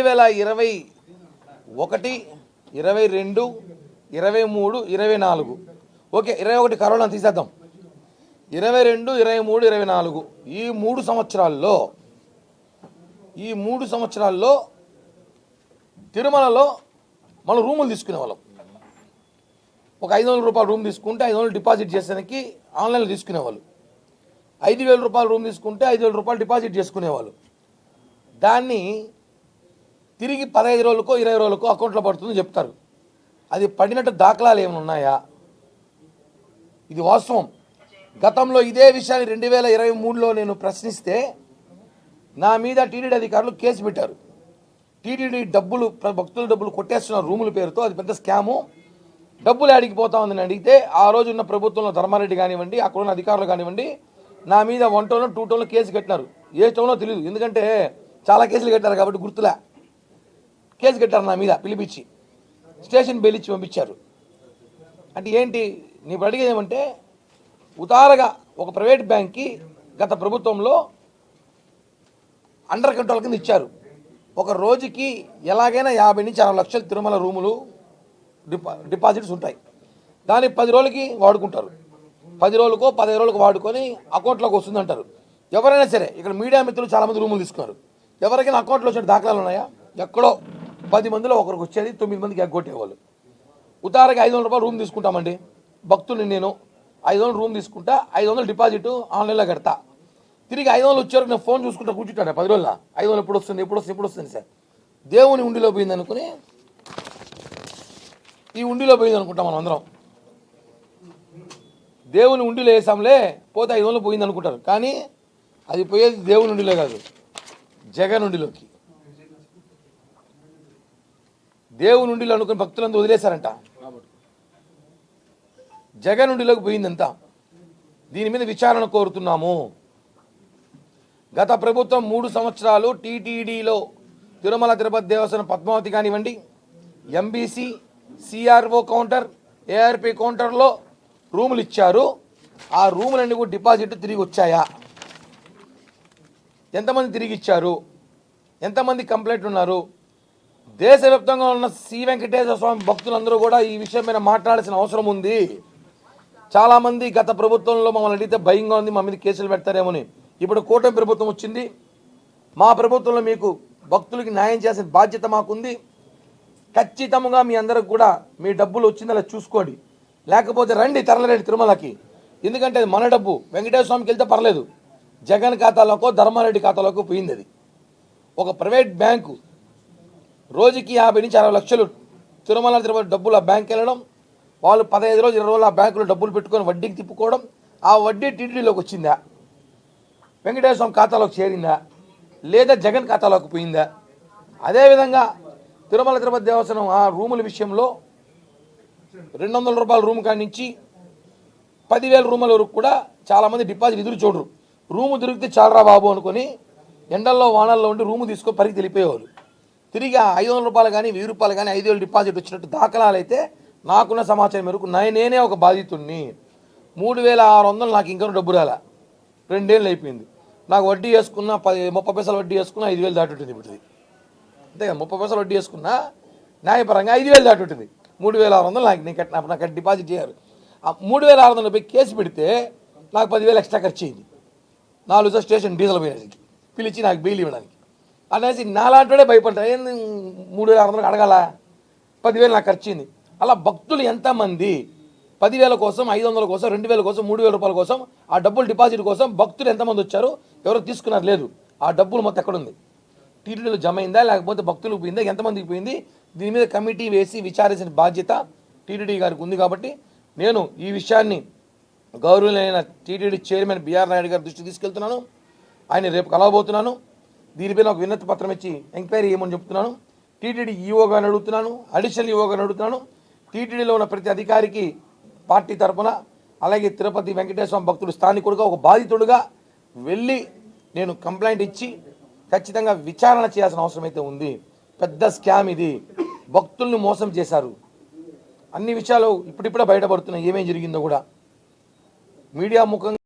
రెండు వేల ఇరవై ఒకటి ఇరవై రెండు ఇరవై మూడు ఇరవై నాలుగు. ఓకే ఇరవై ఒకటి కరోనా తీసేద్దాం. ఇరవై రెండు ఇరవై మూడు ఇరవై నాలుగు. ఈ మూడు సంవత్సరాల్లో ఈ మూడు సంవత్సరాల్లో తిరుమలలో మనం రూములు తీసుకునే వాళ్ళం. ఒక ఐదు వందల రూపాయలు రూమ్ తీసుకుంటే ఐదు వందలు డిపాజిట్ చేసేదానికి ఆన్లైన్లో తీసుకునేవాళ్ళు ఐదు వేల రూపాయలు రూమ్ తీసుకుంటే ఐదు వేల రూపాయలు డిపాజిట్ చేసుకునేవాళ్ళు దాన్ని తిరిగి పదహైదు రోజులకో ఇరవై రోజులకో అకౌంట్లో పడుతుందని చెప్తారు. అది పడినట్టు దాఖలాలు ఏమైనా ఉన్నాయా? ఇది వాస్తవం. గతంలో ఇదే విషయాన్ని రెండు వేల ఇరవై మూడులో నేను ప్రశ్నిస్తే నా మీద టీడీడీ అధికారులు కేసు పెట్టారు. టీటీడీ డబ్బులు భక్తుల డబ్బులు కొట్టేస్తున్న రూముల పేరుతో అది పెద్ద స్కాము. డబ్బులు ఆడికి పోతా ఉందని అడిగితే ఆ రోజు ఉన్న ప్రభుత్వంలో ధర్మారెడ్డి కానివ్వండి అక్కడ ఉన్న అధికారులు కానివ్వండి నా మీద వన్ టౌన్లో టూ టౌన్లో కేసు కట్టినారు. ఏ టోన్లో తెలియదు ఎందుకంటే చాలా కేసులు కట్టారు కాబట్టి గుర్తులే. కేసు కట్టారు నా మీద పిలిపించి. స్టేషన్ బెయిల్ ఇచ్చి పంపించారు. అంటే ఏంటి? నీకు ఇప్పుడు అడిగేది ఏమంటే ఉదారగా ఒక ప్రైవేట్ బ్యాంక్కి గత ప్రభుత్వంలో అండర్ కంట్రోల్ కింద ఇచ్చారు. ఒక రోజుకి ఎలాగైనా యాభై నుంచి అరవై లక్షల తిరుమల రూములు డిపా డిపాజిట్స్ ఉంటాయి. దాన్ని పది రోజులకి వాడుకుంటారు. పది రోజులకో పదిహేను రోజులకు వాడుకొని అకౌంట్లోకి వస్తుంది అంటారు ఎవరైనా సరే ఇక్కడ మీడియా మిత్రులు చాలామంది రూములు తీసుకున్నారు. ఎవరికైనా అకౌంట్లో వచ్చిన దాఖలాలు ఉన్నాయా? ఎక్కడో. పది మందిలో ఒకరికి వచ్చేది తొమ్మిది మందికి ఎగ్గొట్టేవాళ్ళు. ఉదాహరణకి ఐదు వందల రూపాయలు రూమ్ తీసుకుంటామండి. భక్తుని నేను ఐదు వందలు రూమ్ తీసుకుంటా ఐదు వందలు డిపాజిట్ ఆన్లైన్లో కడతా. తిరిగి ఐదు వందలు వచ్చారు నేను ఫోన్ చూసుకుంటా కూర్చుంటాను పది రోజుల. ఐదు వందలు ఎప్పుడు వస్తుంది ఎప్పుడు వస్తుంది ఎప్పుడు వస్తుంది సార్. దేవుని ఉండిలో పోయింది అనుకుని ఈ ఉండిలో పోయింది అనుకుంటాం మనం అందరం. దేవుని ఉండిలో వేసాంలే పోతే ఐదు వందలు పోయింది అనుకుంటారు. కానీ అది పోయేది దేవుని ఉండిలో కాదు జగన్ ఉండిలోకి. దేవుని ఉండిలో అనుకుని భక్తులందు వదిలేశారంట. జగన్ ఉండిలోకి పోయిందంతా. దీని మీద విచారణ కోరుతున్నాము. గత ప్రభుత్వం మూడు సంవత్సరాలు టీటీడీలో తిరుమల తిరుపతి దేవస్థానం పద్మావతి కానివ్వండి ఎంబీసీ సిఆర్ఓ కౌంటర్ ఏఆర్పి కౌంటర్లో రూములు ఇచ్చారు. ఆ రూములన్నీ కూడా డిపాజిట్ తిరిగి వచ్చాయా? ఎంతమంది తిరిగి ఇచ్చారు? ఎంతమంది కంప్లైంట్ ఉన్నారు? దేశవ్యాప్తంగా ఉన్న శ్రీ వెంకటేశ్వర స్వామి భక్తులందరూ కూడా ఈ విషయం మీద మాట్లాడాల్సిన అవసరం ఉంది. చాలామంది గత ప్రభుత్వంలో మమ్మల్ని అడిగితే భయంగా ఉంది మా మీద కేసులు పెడతారేమోని. ఇప్పుడు కూటమి ప్రభుత్వం వచ్చింది. మా ప్రభుత్వంలో మీకు భక్తులకి న్యాయం చేసిన బాధ్యత మాకుంది. ఖచ్చితంగా మీ అందరికి కూడా మీ డబ్బులు వచ్చిందలా చూసుకోండి. లేకపోతే రండి తరలరండి తిరుమలకి. ఎందుకంటే అది మన డబ్బు. వెంకటేశ్వర స్వామికి వెళ్తే పర్లేదు. జగన్ ఖాతాలోకో ధర్మారెడ్డి ఖాతాలోకో పోయింది అది. ఒక ప్రైవేట్ బ్యాంకు రోజుకి యాభై నుంచి అరవై లక్షలు తిరుమల తిరుపతి డబ్బులు ఆ బ్యాంక్ వెళ్ళడం వాళ్ళు పదహైదు రోజులు ఇరవై రోజులు ఆ బ్యాంకులో డబ్బులు పెట్టుకొని వడ్డీకి తిప్పుకోవడం ఆ వడ్డీ టీటీడీలోకి వచ్చిందా? వెంకటేశ్వర స్వామి ఖాతాలోకి చేరిందా? లేదా జగన్ ఖాతాలోకి పోయిందా? అదేవిధంగా తిరుమల తిరుపతి దేవస్థానం ఆ రూముల విషయంలో రెండు వందల రూపాయల రూమ్ కాడి నుంచి పదివేల రూముల వరకు కూడా చాలామంది డిపాజిట్ ఎదురు చూడరు. రూము దొరికితే చాలరా బాబు అనుకొని ఎండల్లో వానల్లో ఉండి రూము తీసుకొని పరికి తెలిపేవాళ్ళు. తిరిగి ఆ ఐదు వందల రూపాయలు కానీ వెయ్యి రూపాయలు కానీ ఐదు వేలు డిపాజిట్ వచ్చినట్టు దాఖలాలైతే అయితే నాకున్న సమాచారం మేరకు నేనే ఒక బాధితుడిని మూడు వేల ఆరు వందలు నాకు ఇంకా డబ్బు రాలా. రెండేళ్ళు అయిపోయింది. నాకు వడ్డీ వేసుకున్న పది ముప్పై పైసలు వడ్డీ వేసుకున్న ఐదు వేలు దాటి ఉంటుంది ఇప్పుడు అంతే కదా ముప్పై పైసలు వడ్డీ వేసుకున్న న్యాయపరంగా ఐదు వేలు దాటి ఉంటుంది మూడు వేల ఆరు వందలు నాకు నేను కట్టిన నాకు డిపాజిట్ చేయరు. ఆ మూడు వేల ఆరు వందలు పోయి కేసు పెడితే నాకు పదివేలు ఎక్స్ట్రా ఖర్చు అయింది. నాలుగు స్టేషన్ డీజిల్ పోయడానికి పిలిచి నాకు బెయిల్ ఇవ్వడానికి. అనేసి నాలాంటివాడే భయపడతా ఏంది మూడు వేల ఆరు వందలు అడగాల? పదివేలు నాకు ఖర్చింది అలా భక్తులు ఎంతమంది? పదివేల కోసం ఐదు వందల కోసం రెండు వేల కోసం మూడు వేల రూపాయల కోసం ఆ డబ్బులు డిపాజిట్ కోసం భక్తులు ఎంతమంది వచ్చారు ఎవరు తీసుకున్నారు లేదు. ఆ డబ్బులు మొత్తం ఎక్కడుంది టీటీడీలో జమ అయిందా? లేకపోతే భక్తులకు పోయిందా? ఎంతమందికి పోయింది? దీని మీద కమిటీ వేసి విచారించిన బాధ్యత టీటీడీ గారికి ఉంది కాబట్టి నేను ఈ విషయాన్ని గౌరవులైన TTD chairman BR Naidu garu దృష్టికి తీసుకెళ్తున్నాను. ఆయన రేపు కలవబోతున్నాను. దీనిపైన ఒక వినతి పత్రం ఇచ్చి ఎంక్వైరీ చేయమని చెప్తున్నాను. టీటీడీ ఈఓగా అడుగుతున్నాను. అడిషనల్ ఈఓ అడుగుతున్నాను. టీటీడీలో ఉన్న ప్రతి అధికారికి పార్టీ తరఫున అలాగే తిరుపతి వెంకటేశ్వర భక్తుడు స్థానికుడుగా ఒక బాధితుడుగా వెళ్ళి నేను కంప్లైంట్ ఇచ్చి ఖచ్చితంగా విచారణ చేయాల్సిన అవసరం అయితే ఉంది. పెద్ద స్కామ్ ఇది. భక్తుల్ని మోసం చేశారు. అన్ని విషయాలు ఇప్పుడిప్పుడే బయటపడుతున్నాయి. ఏమేం జరిగిందో కూడా. మీడియా ముఖంగా